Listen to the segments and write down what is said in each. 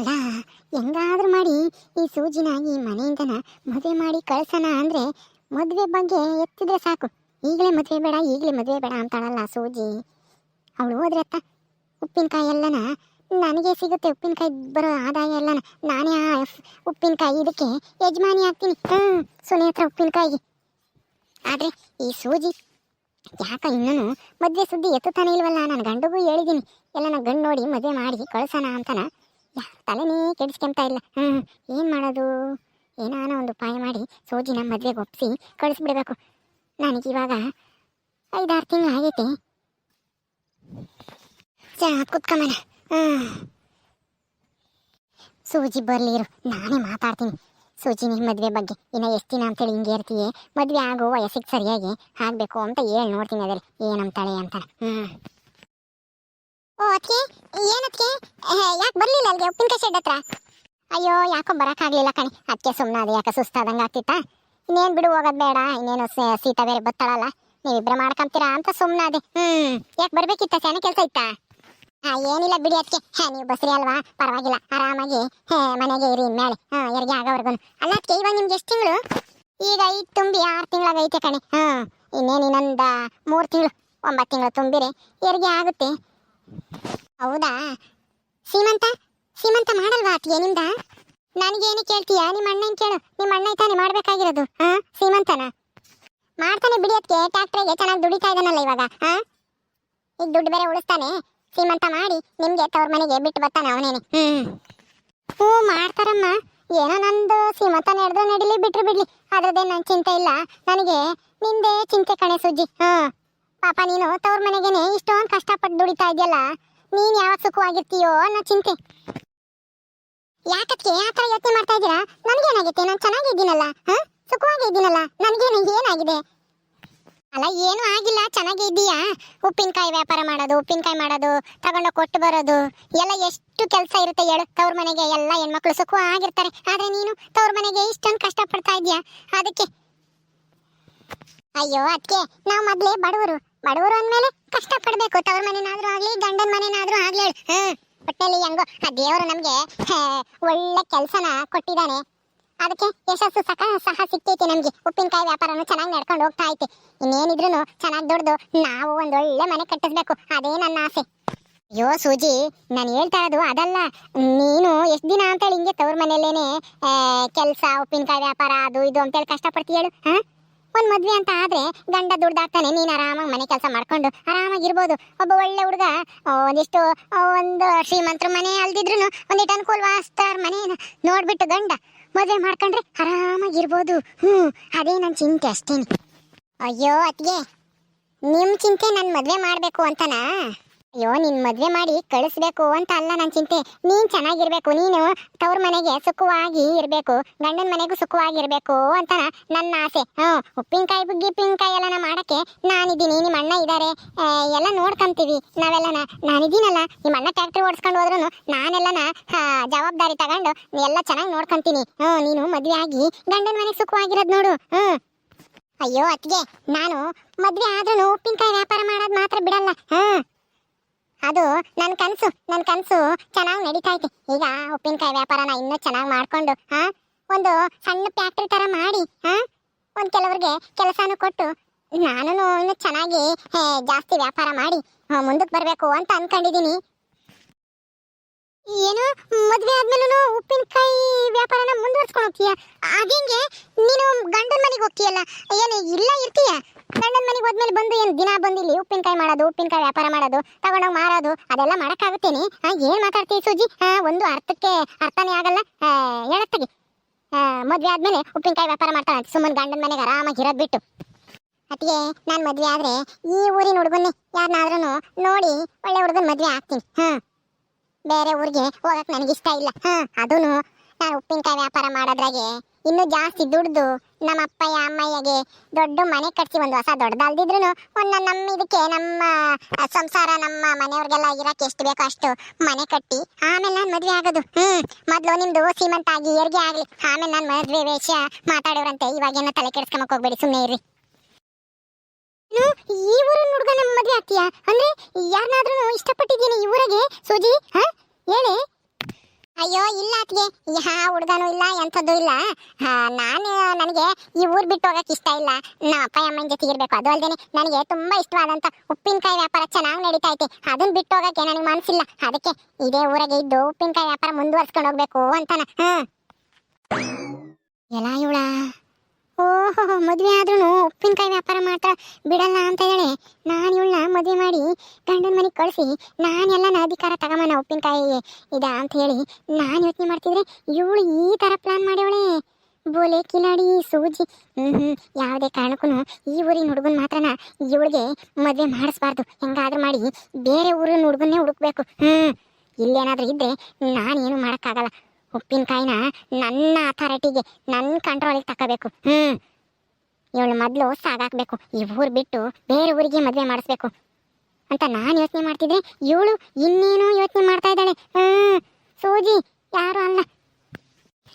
ಅಲ್ಲ, ಹೆಂಗಾದ್ರೂ ಮಾಡಿ ಈ ಸೂಜಿನ, ಈ ಮನೆಯಿಂದನ ಮದುವೆ ಮಾಡಿ ಕಳ್ಸೋಣ ಅಂದ್ರೆ ಮದುವೆ ಬಗ್ಗೆ ಎತ್ತಿದ್ರೆ ಸಾಕು. ಈಗಲೇ ಮದುವೆ ಬೇಡ, ಈಗಲೇ ಮದುವೆ ಬೇಡ ಅಂತಾಳಲ್ಲ ಸೂಜಿ. ಅವಳು ಹೋದ್ರೆ ಅತ್ತ? ಉಪ್ಪಿನಕಾಯಿ ಎಲ್ಲನ? ನನಗೆ ಸಿಗುತ್ತೆ ಉಪ್ಪಿನಕಾಯಿ, ಬರೋ ಆದಾಯ ಎಲ್ಲನ. ನಾನೇ ಆ ಉಪ್ಪಿನಕಾಯಿ ಇದಕ್ಕೆ ಯಜಮಾನಿ ಆಗ್ತೀನಿ. ಹ್ಞೂ ಸುನೇತ್ರ ಉಪ್ಪಿನಕಾಯಿಗೆ. ಆದರೆ ಈ ಸೂಜಿ, ಯಾಕ ಇನ್ನೂ ಮದುವೆ ಸುದ್ದಿ ಎತ್ತುತ್ತಾನೆ ಇಲ್ವಲ್ಲ? ನಾನು ಗಂಡಗೂ ಹೇಳಿದ್ದೀನಿ ಎಲ್ಲ ನಾನು ಗಂಡು ನೋಡಿ ಮದುವೆ ಮಾಡಿ ಕಳ್ಸೋಣ ಅಂತನ. ಯಾರು ತಲೆನೇ ಕೆಡಿಸ್ಕೊಂತ ಇಲ್ಲ. ಹ್ಮ್ ಏನು ಮಾಡೋದು? ಏನಾನ ಒಂದು ಉಪಾಯ ಮಾಡಿ ಸೋಜಿನ ಮದುವೆಗೆ ಒಪ್ಪಿಸಿ ಕಳಿಸ್ಬಿಡ್ಬೇಕು. ನನಗಿವಾಗ ಐದಾರು ತಿಂಗಳು ಆಗೈತೆ. ಚಾ ಕುತ್ಕೊಂಬಣ ಹ್ಮ್ ಸೂಜಿ, ಬರ್ಲಿ ಇರು. ನಾನೇ ಮಾತಾಡ್ತೀನಿ. ಸೂಜಿನಿ ಮದುವೆ ಬಗ್ಗೆ. ಇನ್ನು ಎಷ್ಟು ದಿನ ಅಂತೇಳಿ ಹಿಂಗೆ ಇರ್ತೀಯ? ಮದುವೆ ಆಗೋ ವಯಸ್ಸಿಗೆ ಸರಿಯಾಗಿ ಆಗಬೇಕು ಅಂತ ಹೇಳಿ ನೋಡ್ತೀನಿ ಅದ್ರಲ್ಲಿ. ಏನಂತಾಳೆ ಅಂತ ಹ್ಮ್. ಓ ಅದಕ್ಕೆ ಏನದಕ್ಕೆ ಯಾಕೆ ಬರಲಿಲ್ಲ ಅಲ್ಲಿಗೆ ಉಪ್ಪಿನಕಾಯಿ ಶೆಡ್ ಹತ್ರ? ಅಯ್ಯೋ, ಯಾಕೋ ಬರೋಕ್ಕಾಗಲಿಲ್ಲ ಕಣಿ. ಅದಕ್ಕೆ ಸುಮ್ಮನೆ ಅದು, ಯಾಕೆ ಸುಸ್ತಾದಂಗೆ ಆಗ್ತಿತ್ತಾ? ಇನ್ನೇನು ಬಿಡು, ಹೋಗೋದು ಬೇಡ. ಇನ್ನೇನು ಸೀತಾ ಬೇರೆ ಬತ್ತಾಳಲ್ಲ ನೀವಿಬ್ಬರು ಮಾಡ್ಕೊಂತೀರಾ ಅಂತ ಸುಮ್ಮನೆ ಅದೇ. ಹ್ಮ್, ಯಾಕೆ ಬರ್ಬೇಕಿತ್ತ? ಸಣ್ಣ ಕೆಲಸ ಇತ್ತಾ? ಹಾ, ಏನಿಲ್ಲ ಬಿಡಿ ಅದಕ್ಕೆ ಹಾ, ನೀವು ಬಸ್ರಿ ಅಲ್ವಾ? ಪರವಾಗಿಲ್ಲ, ಆರಾಮಾಗಿ, ಹಾ, ಮನೆಗೆ ಇರಿ ಮೇಲೆ ಹಾ ಯಾರಿಗೆ ಆಗೋವರೆಗೂ ಅಲ್ಲ ಅದಕ್ಕೆ ಇವಾಗ ನಿಮ್ಗೆ ಎಷ್ಟು ತಿಂಗಳು? ಈಗ ಐದು ತುಂಬಿ ಆರು ತಿಂಗಳಾಗೈತೆ ಕಣೆ. ಹಾ ಇನ್ನೇನು ಇನ್ನೊಂದು ಮೂರು ತಿಂಗಳು, ಒಂಬತ್ತು ತಿಂಗಳು ತುಂಬಿರಿ ಹೆರಿಗೆ ಆಗುತ್ತೆ. ಹೌದಾ? ಸೀಮಂತ ಸೀಮಂತ ಮಾಡಲ್ವಾ ಅತ್ತಿಗೆ ನಿಮ್ದ? ನನಗೇನು ಕೇಳ್ತೀಯ? ನಿಮ್ಮ ಅಣ್ಣನ ಕೇಳು. ನಿಮ್ಮ ಅಣ್ಣ ತಾನೇ ಮಾಡ್ಬೇಕಾಗಿರೋದು ಹಾ ಸೀಮಂತನ? ಮಾಡ್ತಾನೆ ಬಿಡಿ ಅದಕ್ಕೆ ಟ್ಯಾಕ್ಟ್ರಿಗೆ ಚೆನ್ನಾಗಿ ದುಡಿತಾ ಇದ್ದಾನಲ್ಲ ಇವಾಗ ಹಾ ಈಗ ದುಡ್ಡು ಬೇರೆ ಉಳಿಸ್ತಾನೆ. ಸೀಮಂತ ಮಾಡಿ ನಿಮಗೆ ತವ್ರ ಮನೆಗೆ ಬಿಟ್ಟು ಬರ್ತಾನೆ ಅವನೇನೆ. ಹ್ಞೂ ಹ್ಞೂ, ಮಾಡ್ತಾರಮ್ಮ. ಏನೋ ನಂದು ಸೀಮಂತ ನಡೆದು ನಡಿಲಿ ಬಿಟ್ರು ಬಿಡ್ಲಿ. ಅದ್ರದ್ದೇ ನನ್ನ ಚಿಂತೆ ಇಲ್ಲ. ನನಗೆ ನಿಂದೇ ಚಿಂತೆ ಕಣೆ ಸುಜ್ಜಿ, ಹಾ? ಪಾಪ ನೀನು ತವ್ರ ಮನೆಗೇನೆ ಇಷ್ಟೊಂದು ಕಷ್ಟಪಟ್ಟು ದುಡಿತಾ ಇದೆಯಲ್ಲ. ನೀನ್ ಯಾವಾಗ ಸುಖವಾಗಿರ್ತೀಯೋ ಅನ್ನೋ ಚಿಂತೆ. ಯಾಕಕ್ಕೆ ಆ ಥರ ಯೋಚನೆ ಮಾಡ್ತಾ ಇದ್ದೀರಾ? ನನಗೇನಾಗೈತೆ? ನಾನು ಚೆನ್ನಾಗಿದ್ದೀನಲ್ಲ, ಹಾ? ಸುಖವಾಗಿ ಇದ್ದೀನಲ್ಲ ನನಗೇನು ಏನಾಗಿದೆ? ಅಲ್ಲ, ಏನೂ ಆಗಿಲ್ಲ, ಚೆನ್ನಾಗಿದ್ದೀಯಾ? ಉಪ್ಪಿನಕಾಯಿ ವ್ಯಾಪಾರ ಮಾಡೋದು, ಉಪ್ಪಿನಕಾಯಿ ಮಾಡೋದು, ತಗೊಂಡೋಗಿ ಕೊಟ್ಟು ಬರೋದು, ಎಲ್ಲ ಎಷ್ಟು ಕೆಲಸ ಇರುತ್ತೆ ಹೇಳು. ತವ್ರ ಮನೆಗೆ ಎಲ್ಲ ಹೆಣ್ಮಕ್ಳು ಸುಖವಾಗಿರ್ತಾರೆ. ಆದ್ರೆ ನೀನು ತವ್ರ ಮನೆಗೆ ಇಷ್ಟೊಂದು ಕಷ್ಟ ಪಡ್ತಾ ಇದೀಯಾ ಅದಕ್ಕೆ. ಅಯ್ಯೋ ಅದಕ್ಕೆ ನಾವು ಮೊದ್ಲೇ ಬಡವರು. ಬಡವರು ಅಂದ್ಮೇಲೆ ಕಷ್ಟ ಪಡಬೇಕು ತವ್ರ ಮನೆನಾದ್ರೂ ಆಗ್ಲಿ, ಗಂಡನ ಮನೆನಾದ್ರೂ ಆಗ್ಲಿ ಒಟ್ಟಲ್ಲಿ ಹೆಂಗೋ. ಆ ದೇವರು ನಮ್ಗೆ ಒಳ್ಳೆ ಕೆಲಸನ ಕೊಟ್ಟಿದ್ದಾನೆ ಅದಕ್ಕೆ ಯಶಸ್ಸು ಸಹ ಸಹ ಸಿಕ್ಕೈತೆ ನಮ್ಗೆ. ಉಪ್ಪಿನಕಾಯಿ ವ್ಯಾಪಾರನು ಚೆನ್ನಾಗಿ ನಡ್ಕೊಂಡು ಹೋಗ್ತಾ ಐತೆ. ಇನ್ನೇನಿದ್ರು ಚೆನ್ನಾಗಿ ದುಡ್ದು ನಾವು ಒಂದು ಒಳ್ಳೆ ಮನೆ ಕಟ್ಟಿಸ್ಬೇಕು. ಅದೇ ನನ್ನ ಆಸೆ. ಅಯ್ಯೋ, ಸೂಜಿ, ನಾನು ಹೇಳ್ತಾ ಇರೋದು ಅದಲ್ಲ. ನೀನು ಎಷ್ಟು ದಿನ ಅಂತೇಳಿ ಹಿಂಗೆ ತವ್ರ ಮನೆಯಲ್ಲೇನೆ ಕೆಲಸ, ಉಪ್ಪಿನಕಾಯಿ ವ್ಯಾಪಾರ, ಅದು ಇದು ಅಂತೇಳಿ ಕಷ್ಟಪಡ್ತಿ ಹೇಳು ಹಾ? ಒಂದ್ ಮದ್ವೆ ಅಂತ ಆದ್ರೆ ಗಂಡ ದುಡ್ದಾಗ್ತಾನೆ, ನೀನ್ ಆರಾಮಾಗಿ ಮನೆ ಕೆಲಸ ಮಾಡ್ಕೊಂಡು ಆರಾಮಾಗಿರ್ಬೋದು. ಒಬ್ಬ ಒಳ್ಳೆ ಹುಡುಗ ಒಂದಿಷ್ಟು ಒಂದು ಶ್ರೀಮಂತರ ಮನೆ ಅಲ್ದಿದ್ರು ಒಂದಿಟ್ಟು ಅನುಕೂಲವಾಸ್ತಾರ ಮನೆ ನೋಡ್ಬಿಟ್ಟು ಗಂಡ ಮದುವೆ ಮಾಡ್ಕೊಂಡ್ರೆ ಆರಾಮಾಗಿರ್ಬೋದು. ಹ್ಞೂ, ಅದೇ ನನ್ನ ಚಿಂತೆ ಅಷ್ಟೇನೆ. ಅಯ್ಯೋ ಅತ್ತಿಗೆ ನಿಮ್ಮ ಚಿಂತೆ ನನ್ನ ಮದುವೆ ಮಾಡಬೇಕು ಅಂತನಾ? ಅಯ್ಯೋ, ನಿನ್ ಮದ್ವೆ ಮಾಡಿ ಕಳಿಸ್ಬೇಕು ಅಂತ ಅಲ್ಲ ನನ್ ಚಿಂತೆ. ನೀನ್ ಚೆನ್ನಾಗಿರ್ಬೇಕು, ನೀನು ತವ್ರ ಮನೆಗೆ ಸುಖವಾಗಿ ಇರ್ಬೇಕು, ಗಂಡನ ಮನೆಗೂ ಸುಖವಾಗಿರ್ಬೇಕು ಅಂತ ನನ್ನ ಆಸೆ. ಹ್ಮ್ ಉಪ್ಪಿನಕಾಯಿ ಬುಗ್ಗಿ, ಉಪ್ಪಿನಕಾಯಿ ಎಲ್ಲ ಮಾಡಕ್ಕೆ ನಾನಿದ್ದೀನಿ. ನಿಮ್ಮ ಅಣ್ಣ ಇದ್ದಾರೆ ಎಲ್ಲ ನೋಡ್ಕೊಂತೀವಿ ನಾವೆಲ್ಲನ. ನಾನಿದ್ದೀನಲ್ಲ, ನಿಮ್ಮ ಅಣ್ಣ ಟ್ಯಾಕ್ಟ್ರಿ ಓಡಿಸ್ಕೊಂಡು ಹೋದ್ರು ನಾನೆಲ್ಲನ ಜವಾಬ್ದಾರಿ ತಗೊಂಡು ಎಲ್ಲ ಚೆನ್ನಾಗಿ ನೋಡ್ಕೊಂತೀನಿ. ಹ್ಮ್ ನೀನು ಮದ್ವೆ ಆಗಿ ಗಂಡನ ಮನೆಗೆ ಸುಖವಾಗಿರೋದು ನೋಡು. ಹ್ಮ್ ಅಯ್ಯೋ, ಅತ್ತಿಗೆ, ನಾನು ಮದ್ವೆ ಆದ್ರೂ ಉಪ್ಪಿನಕಾಯಿ ವ್ಯಾಪಾರ ಮಾಡೋದು ಮಾತ್ರ ಬಿಡಲ್ಲ. ಹಾ ಅದು ನನ್ನ ಕನಸು ನನ್ನ ಕನಸು ಚೆನ್ನಾಗಿ ನಡೀತಾ ಐತೆ ಈಗ ಉಪ್ಪಿನಕಾಯಿ ವ್ಯಾಪಾರನ ಇನ್ನೂ ಚೆನ್ನಾಗಿ ಮಾಡ್ಕೊಂಡು, ಹಾ? ಒಂದು ಸಣ್ಣ ಫ್ಯಾಕ್ಟ್ರಿ ತರ ಮಾಡಿ, ಹಾ? ಒಂದು ಕೆಲವರಿಗೆ ಕೆಲಸನೂ ಕೊಟ್ಟು ನಾನು ಇನ್ನೂ ಚೆನ್ನಾಗಿ ಜಾಸ್ತಿ ವ್ಯಾಪಾರ ಮಾಡಿ ಮುಂದಕ್ಕೆ ಬರಬೇಕು ಅಂತ ಅನ್ಕೊಂಡಿದ್ದೀನಿ ಏನು? ಮದ್ವೆ ಆದ್ಮೇಲೂ ಉಪ್ಪಿನಕಾಯಿ ವ್ಯಾಪಾರನ ಮುಂದುವರ್ಸ್ಕೊಂಡು ಹೋಗ್ತೀಯ ಅದೇಂಗೆ ನೀನು ಗಂಡನ ಮನೆಗೆ ಹೋಗ್ತೀಯಲ್ಲ? ಏನು, ಇಲ್ಲ ಇರ್ತೀಯ? ಗಂಡನ ಮನೆಗೆ ಹೋದ್ಮೇಲೆ ಬಂದು ಏನು ದಿನ ಬಂದು ಇಲ್ಲಿ ಉಪ್ಪಿನಕಾಯಿ ಮಾಡೋದು, ಉಪ್ಪಿನಕಾಯಿ ವ್ಯಾಪಾರ ಮಾಡೋದು, ತಗೊಂಡೋಗಿ ಮಾರೋದು, ಅದೆಲ್ಲ ಮಾಡೋಕ್ಕಾಗುತ್ತೇನೆ. ಏನು ಮಾತಾಡ್ತೀವಿ ಸುಜಿ? ಒಂದು ಅರ್ಥಕ್ಕೆ ಅರ್ಥನೇ ಆಗಲ್ಲ. ಹೇಳತ್ತಗೆ ಮದ್ವೆ ಆದ್ಮೇಲೆ ಉಪ್ಪಿನಕಾಯಿ ವ್ಯಾಪಾರ ಮಾಡ್ತಾಳೆ. ಸುಮ್ಮನೆ ಗಂಡನ ಮನೆಗೆ ಆರಾಮಾಗಿ ಇರೋದು ಬಿಟ್ಟು. ಅತ್ತಿಗೆ, ನಾನು ಮದ್ವೆ ಆದ್ರೆ ಈ ಊರಿನ ಹುಡುಗನ್ನೇ ಯಾರನ್ನಾದ್ರೂ ನೋಡಿ ಒಳ್ಳೆ ಹುಡುಗನ ಮದ್ವೆ ಆಗ್ತೀನಿ. ಹಾ ಬೇರೆ ಊರಿಗೆ ಹೋಗಕ್ ಇಷ್ಟ ಇಲ್ಲ. ಹಾ, ಅದೂನು. ನಾನು ಉಪ್ಪಿನಕಾಯಿ ವ್ಯಾಪಾರ ಮಾಡೋದ್ರಾಗೆ ಇನ್ನೂ ಜಾಸ್ತಿ ದುಡ್ದು ನಮ್ಮ ಅಪ್ಪಯ್ಯ, ಅಮ್ಮಯ್ಯಗೆ ದೊಡ್ಡ ಮನೆ ಕಟ್ಸಿ ಒಂದು ಹೊಸ ದೊಡ್ಡದಲ್ದಿದ್ರು ಒಂದು ನಮ್ಮ ಇದಕ್ಕೆ ನಮ್ಮ ಸಂಸಾರ ನಮ್ಮ ಮನೆಯವ್ರಿಗೆಲ್ಲ ಇರಕ್ಕೆ ಎಷ್ಟು ಬೇಕೋ ಅಷ್ಟು ಮನೆ ಕಟ್ಟಿ ಆಮೇಲೆ ನಾನು ಮದುವೆ ಆಗೋದು. ಹ್ಞೂ ಮೊದಲು ನಿಮ್ದು ಸೀಮಂತ ಆಗಿ ಏರ್ಗೆ ಆಗಲಿ. ಆಮೇಲೆ ನಾನು ಮದುವೆ ವೇಷ ಮಾತಾಡೋರಂತೆ. ಇವಾಗೇನೋ ತಲೆ ಕೆಡಿಸ್ಕೊಂಬಕ್ಕೆ ಹೋಗ್ಬೇಡಿ. ಸುಮ್ಮನೆ ಏನು ಈ ಊರಿನ ಹುಡುಗನ ಮದುವೆ ಆಗ್ತೀಯಾ? ಅಂದ್ರೆ ಯಾರನ್ನಾದ್ರೂ ಇಷ್ಟಪಟ್ಟಿದ್ದೀನಿ ಈ ಊರಿಗೆ, ಸೂಜಿ, ಹಾ? ಹೇಳಿ. ಅಯ್ಯೋ, ಇಲ್ಲ ಅತ್ಗೆ ಯಾ, ಹುಡುಗನೂ ಇಲ್ಲ, ಎಂಥದ್ದು ಇಲ್ಲ. ನಾನು, ನನಗೆ ಈ ಊರು ಬಿಟ್ಟು ಹೋಗಕ್ಕೆ ಇಷ್ಟ ಇಲ್ಲ. ನಮ್ಮ ಅಪ್ಪ ಅಮ್ಮನ ಜೊತೆ ಇರಬೇಕು. ಅದು ಅಲ್ಲದೆ ನನಗೆ ತುಂಬಾ ಇಷ್ಟವಾದಂತ ಉಪ್ಪಿನಕಾಯಿ ವ್ಯಾಪಾರ ಚೆನ್ನಾಗಿ ನಡೀತಾ ಐತೆ. ಅದನ್ನ ಬಿಟ್ಟು ಹೋಗಕ್ಕೆ ನನಗೆ ಮನಸ್ಸಿಲ್ಲ ಅದಕ್ಕೆ ಇದೇ ಊರಾಗೆ ಇದ್ದು ಉಪ್ಪಿನಕಾಯಿ ವ್ಯಾಪಾರ ಮುಂದುವರ್ಸ್ಕೊಂಡು ಹೋಗ್ಬೇಕು ಅಂತಾನ. ಹಾ ಎಲ್ಲ ಇವಳ ಓಹೋ, ಮದುವೆ ಆದ್ರೂ ಉಪ್ಪಿನಕಾಯಿ ವ್ಯಾಪಾರ ಮಾತ್ರ ಬಿಡಲ್ಲ ಅಂತ ಹೇಳಿ ನಾನು ಇವಳನ್ನ ಮದುವೆ ಮಾಡಿ ಗಂಡನ ಮನೆಗೆ ಕಳಿಸಿ ನಾನೆಲ್ಲ ಅಧಿಕಾರ ತಗೊಂಬನ ಉಪ್ಪಿನಕಾಯಿ ಇದ ಅಂತ ಹೇಳಿ ನಾನು ಯೋಚನೆ ಮಾಡ್ತಿದ್ರೆ ಇವಳು ಈ ಥರ ಪ್ಲಾನ್ ಮಾಡ್ಯವಳೆ ಬೋಲೆ, ಕಿಲಾಡಿ, ಸೂಜಿ, ಹ್ಮ್ ಹ್ಮ್, ಯಾವುದೇ ಕಾರಣಕ್ಕೂ ಈ ಊರಿನ ಹುಡುಗನ ಮಾತ್ರನ ಇವಳಿಗೆ ಮದುವೆ ಮಾಡಿಸ್ಬಾರ್ದು. ಹೆಂಗಾದ್ರೂ ಮಾಡಿ ಬೇರೆ ಊರಿನ ಹುಡುಗನ್ನೇ ಹುಡುಕ್ಬೇಕು. ಹ್ಮ್, ಇಲ್ಲೇನಾದ್ರೂ ಇದ್ರೆ ನಾನೇನು ಮಾಡೋಕ್ಕಾಗಲ್ಲ. ಉಪ್ಪಿನಕಾಯಿನ ನನ್ನ ಅಥಾರಿಟಿಗೆ ನನ್ನ ಕಂಟ್ರೋಲಿಗೆ ತಗೋಬೇಕು ಹ್ಮ್. ಇವಳು ಮೊದಲು ಸಾಗಾಕಬೇಕು. ಈ ಊರು ಬಿಟ್ಟು ಬೇರೆ ಊರಿಗೆ ಮದುವೆ ಮಾಡಿಸ್ಬೇಕು. ಅಂತ ನಾನು ಯೋಚನೆ ಮಾಡ್ತಿದ್ರೆ ಇವಳು ಇನ್ನೇನೋ ಯೋಚನೆ ಮಾಡ್ತಾ ಇದ್ದಾಳೆ. ಸೂಜಿ, ಯಾರು ಅಲ್ಲ.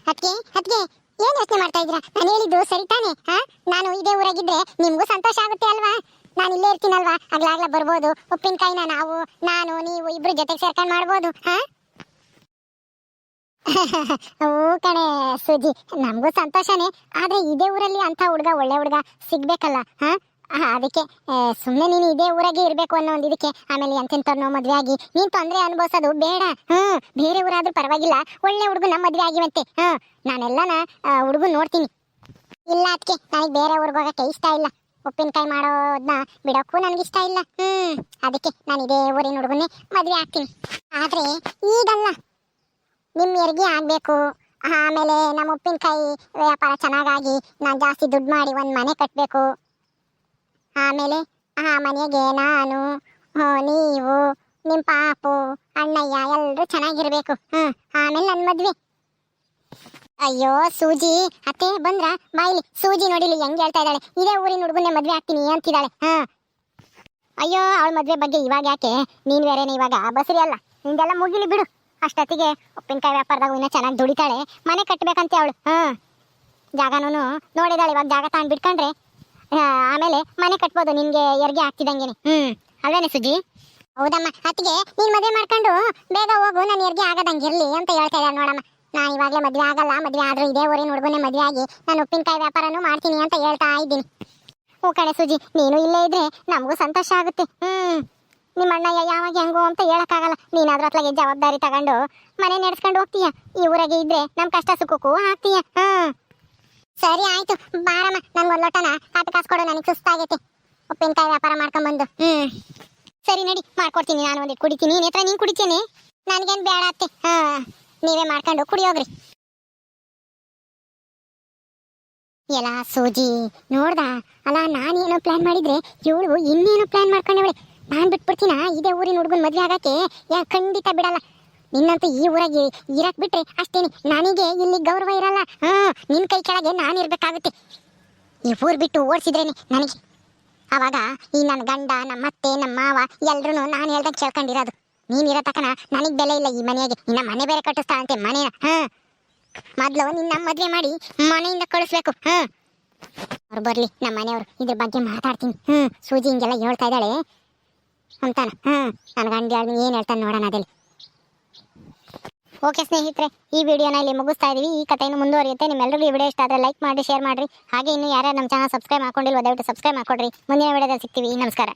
ಅದಕ್ಕೆ ಅದಕ್ಕೆ ಏನು ಯೋಚನೆ ಮಾಡ್ತಾ ಇದ್ದೀರಾ? ನಾನು ಹೇಳಿದ್ದು ಸರಿ ತಾನೆ? ಹಾ, ನಾನು ಇದೇ ಊರಾಗಿದ್ರೆ ನಿಮಗೂ ಸಂತೋಷ ಆಗುತ್ತೆ ಅಲ್ವಾ? ನಾನು ಇಲ್ಲೇ ಇರ್ತೀನಲ್ವಾ? ಆಗ್ಲಾಗ್ಲ ಬರ್ಬೋದು. ಉಪ್ಪಿನಕಾಯಿನ ನಾವು, ನಾನು, ನೀವು ಇಬ್ರು ಜೊತೆಗೆ ಸೇರ್ಕೊಂಡು ಮಾಡ್ಬೋದು. ಹಾ? ಓ ಕಣೆ ಸುಜಿ, ನಮಗೂ ಸಂತೋಷನೇ. ಆದ್ರೆ ಇದೇ ಊರಲ್ಲಿ ಅಂತ ಹುಡುಗ, ಒಳ್ಳೆ ಹುಡುಗ ಸಿಗ್ಬೇಕಲ್ಲ, ಹಾ? ಅದಕ್ಕೆ ಸುಮ್ಮನೆ ನೀನು ಇದೇ ಊರಾಗೆ ಇರಬೇಕು ಅನ್ನೋ ಒಂದು ಇದಕ್ಕೆ. ಆಮೇಲೆ ಎಂತೆಂಥವ್ರನ್ನೋ ಮದುವೆ ಆಗಿ. ನೀನು ತೊಂದರೆ ಅನುಭವಿಸೋದು ಬೇಡ, ಹ್ಞೂ. ಬೇರೆ ಊರಾದರೂ ಪರವಾಗಿಲ್ಲ, ಒಳ್ಳೆ ಹುಡುಗ ನಮ್ಮ ಮದುವೆ ಆಗಿವಂತೆ ಹ್ಮ್ ನಾನೆಲ್ಲನ ಹುಡುಗನ್ ನೋಡ್ತೀನಿ. ಇಲ್ಲ ಅದಕ್ಕೆ ನನಗೆ ಬೇರೆ ಊರಿಗೆ ಹೋಗೋಕ್ಕೆ ಇಷ್ಟ ಇಲ್ಲ. ಉಪ್ಪಿನಕಾಯಿ ಮಾಡೋದನ್ನ ಬಿಡೋಕ್ಕೂ ನನಗೆ ಇಷ್ಟ ಇಲ್ಲ, ಹ್ಞೂ. ಅದಕ್ಕೆ ನಾನು ಇದೇ ಊರಿನ ಹುಡುಗನೇ ಮದುವೆ ಆಗ್ತೀನಿ. ಆದರೆ ಈಗಲ್ಲ ನಿಮ್ಮ ಎರ್ಗಿ ಆಗಬೇಕು? ಆಮೇಲೆ ನಮ್ಮ ಉಪ್ಪಿನಕಾಯಿ ವ್ಯಾಪಾರ ಚೆನ್ನಾಗಾಗಿ ನಾನು ಜಾಸ್ತಿ ದುಡ್ಡು ಮಾಡಿ ಒಂದು ಮನೆ ಕಟ್ಟಬೇಕು ಆಮೇಲೆ ಆ ಮನೆಗೆ ನಾನು ನೀವು ನಿಮ್ಮ ಪಾಪು, ಅಣ್ಣಯ್ಯ ಎಲ್ಲರೂ ಚೆನ್ನಾಗಿರಬೇಕು. ಹ್ಞೂ ಆಮೇಲೆ ನನ್ನ ಮದ್ವೆ. ಅಯ್ಯೋ, ಸೂಜಿ, ಅತ್ತೆ, ಬಂದ್ರ? ಬಾಯಿಲಿ, ಸೂಜಿ ನೋಡಿಲಿ, ಹೆಂಗೆ ಹೇಳ್ತಾ ಇದ್ದಾಳೆ? ಇದೇ ಊರಿನ ಹುಡುಗನೇ ಮದ್ವೆ ಆಗ್ತೀನಿ ಅಂತಿದ್ದಾಳೆ. ಹಾ. ಅಯ್ಯೋ, ಅವಳ ಮದ್ವೆ ಬಗ್ಗೆ ಇವಾಗ ಯಾಕೆ? ನೀನ್ ಬೇರೆನೇ ಇವಾಗ ಬಸರಿ ಅಲ್ಲ. ನಿಂದೆಲ್ಲ ಮುಗಿಲಿ ಬಿಡು. ಅಷ್ಟೊತ್ತಿಗೆ ಉಪ್ಪಿನಕಾಯಿ ವ್ಯಾಪಾರದಾಗ ಇನ್ನೂ ಚೆನ್ನಾಗಿ ದುಡಿತಾಳೆ. ಮನೆ ಕಟ್ಟಬೇಕಂತ ಅವಳು. ಹಾಂ. ಜಾಗನೂ ನೋಡಿದಾಳೆ, ಇವಾಗ ಜಾಗ ತಾನು ಬಿಟ್ಕೊಂಡ್ರೆ ಆಮೇಲೆ ಮನೆ ಕಟ್ಬೋದು ನಿಮಗೆ ಎರಿಗೆ ಆಗ್ತಿದ್ದಂಗೆ ಹ್ಞೂ ಅಲ್ವೇನೆ ಸುಜಿ? ಹೌದಮ್ಮ. ಅತ್ತಿಗೆ ನೀನ್ ಮದುವೆ ಮಾಡ್ಕೊಂಡು ಬೇಗ ಹೋಗು, ನಾನು ಎರ್ಗೆ ಇರಲಿ ಅಂತ ಹೇಳ್ತಾ ಇದ್ದಾರೆ ನೋಡಮ್ಮ. ನಾನು ಇವಾಗಲೇ ಮದುವೆ ಆಗಲ್ಲ, ಮದುವೆ ಆದರೂ ಇದೇ ಊರಿನ ಹುಡುಗನೇ ಮದುವೆ ಆಗಿ ನಾನು ಉಪ್ಪಿನಕಾಯಿ ವ್ಯಾಪಾರನೂ ಮಾಡ್ತೀನಿ ಅಂತ ಹೇಳ್ತಾ ಇದ್ದೀನಿ. ಓ ಕಡೆ ಸುಜಿ, ನೀನು ಇಲ್ಲೇ ಇದ್ರೆ ನಮಗೂ ಸಂತೋಷ ಆಗುತ್ತೆ. ಹ್ಮ್. ನಿಮ್ಮ ಅಣ್ಣಯ್ಯ ಯಾವಾಗ ಹೆಂಗೋ ಅಂತ ಹೇಳಕ್ಕಾಗಲ್ಲ. ನೀನ್ ಅದ್ರ ಹತ್ಲಾಗೆ ಜವಾಬ್ದಾರಿ ತಗೊಂಡು ಮನೆ ನಡೆಸ್ಕೊಂಡು ಹೋಗ್ತೀಯ. ಈ ಊರಾಗೆ ಇದ್ರೆ ನಮ್ ಕಷ್ಟ ಸುಖಕ್ಕೂ ಹಾಕ್ತೀಯಾ ಹ್ಮ್. ಸರಿ ಆಯ್ತು. ಬಾರಮ್ಮ. ನನ್ಗೆ ಒಂದು ಲೋಟನ ಕಾಪಿ ಕಾಸು ಕೊಡು, ನನಗೆ ಸುಸ್ತಾಗೈತೆ. ಉಪ್ಪಿನಕಾಯಿ ವ್ಯಾಪಾರ ಮಾಡ್ಕೊಂಬಂದು. ಹ್ಮ್. ಸರಿ ನಡಿ, ಮಾಡ್ಕೊಡ್ತೀನಿ. ನಾನು ಒಂದಿಟ್ಟು ಕುಡಿತೀನಿ. ನೀನ್ ಹತ್ರ ನೀನ್ ಕುಡಿತೀನಿ ನನಗೇನು ಬೇಡ ಅತ್ತೆ. ಹಾ. ನೀವೇ ಮಾಡ್ಕೊಂಡು ಕುಡಿಯೋಗ್ರಿ ಎಲ್ಲ ಸೂಜಿ, ನೋಡ್ದ? ಅಲ್ಲ ನಾನೇನೋ ಪ್ಲಾನ್ ಮಾಡಿದ್ರೆ ಇವಳು ಇನ್ನೇನೋ ಪ್ಲಾನ್ ಮಾಡ್ಕೊಂಡವಳೆ. ನಾನ್ ಬಿಟ್ಬಿಡ್ತೀನ ಇದೇ ಊರಿನ ಹುಡುಗನ್ ಮದ್ವೆ ಆಗಕ್ಕೆ? ಯಾ, ಖಂಡಿತ ಬಿಡಲ್ಲ. ನಿನ್ನಂತೂ ಈ ಊರಾಗಿ ಇರಕ್ ಬಿಟ್ರೆ ಅಷ್ಟೇನೆ. ನನಗೆ ಇಲ್ಲಿ ಗೌರವ ಇರಲ್ಲ. ಹಾ ನಿನ್ ಕೈ ಕೆಳಗೆ ನಾನು ಇರ್ಬೇಕಾಗುತ್ತೆ. ಈ ಊರ್ ಬಿಟ್ಟು ಓಡಿಸಿದ್ರೇನೆ ನನಗೆ. ಅವಾಗ ಈ ನನ್ನ ಗಂಡ ನಮ್ಮ ಅತ್ತೆ ನಮ್ಮ ಮಾವ ಎಲ್ರು ನಾನು ಹೇಳ್ದಂಗೆ ಕೇಳ್ಕೊಂಡಿರೋದು. ನೀನ್ ಇರೋ ತಕನ ನನಗ್ ಬೆಲೆ ಇಲ್ಲ ಈ ಮನೆಯಾಗೆ. ನಿನ್ನ ಮನೆ ಬೇರೆ ಕಟ್ಟಿಸ್ತಾ ಅಂತೆ ಮನೆ ಹಾ ಮೊದ್ಲು ನಿನ್ನ ಮದ್ವೆ ಮಾಡಿ ಮನೆಯಿಂದ ಕಳಿಸ್ಬೇಕು. ಹಾ ಅವ್ರು ಬರ್ಲಿ ನಮ್ಮ ಮನೆಯವರು ಇದ್ರ ಬಗ್ಗೆ ಮಾತಾಡ್ತೀನಿ. ಹ್ಮ್ ಸೂಜಿ ಹಿಂಗೆಲ್ಲ ಹೇಳ್ತಾ ಇದ್ದಾಳೆ. ಅಂತಾನ. ಹ್ಮ್ ನನ್ನ ಗಂಡ ಏನ್ ಹೇಳ್ತಾನೆ ನೋಡೋಣ ಅದಲ್ಲಿ. ಓಕೆ ಸ್ನೇಹಿತರೆ, ಈ ವಿಡಿಯೋನ ಇಲ್ಲಿ ಮುಗಿಸ್ತಾ ಇದ್ದೀವಿ ಈ ಕಥೆಯನ್ನು ಮುಂದುವರಿಯುತ್ತೆ. ನಿಮ್ಮೆಲ್ಲರಿಗೂ ಈ ವಿಡಿಯೋ ಇಷ್ಟ ಆದರೆ ಲೈಕ್ ಮಾಡಿ, ಶೇರ್ ಮಾಡಿರಿ. ಹಾಗೆ ಇನ್ನು ಯಾರ್ಯಾರು ನಮ್ಮ ಚಾನಲ್ ಸಬ್ಸ್ಕ್ರೈಬ್ ಮಾಡ್ಕೊಂಡಿಲ್ವ, ದಯವಿಟ್ಟು ಸಬ್ಸ್ಕ್ರೈಬ್ ಮಾಡ್ಕೊಡ್ರಿ. ಮುಂದಿನ ವಿಡಿಯೋದಲ್ಲಿ ಸಿಗ್ತೀವಿ. ನಮಸ್ಕಾರ.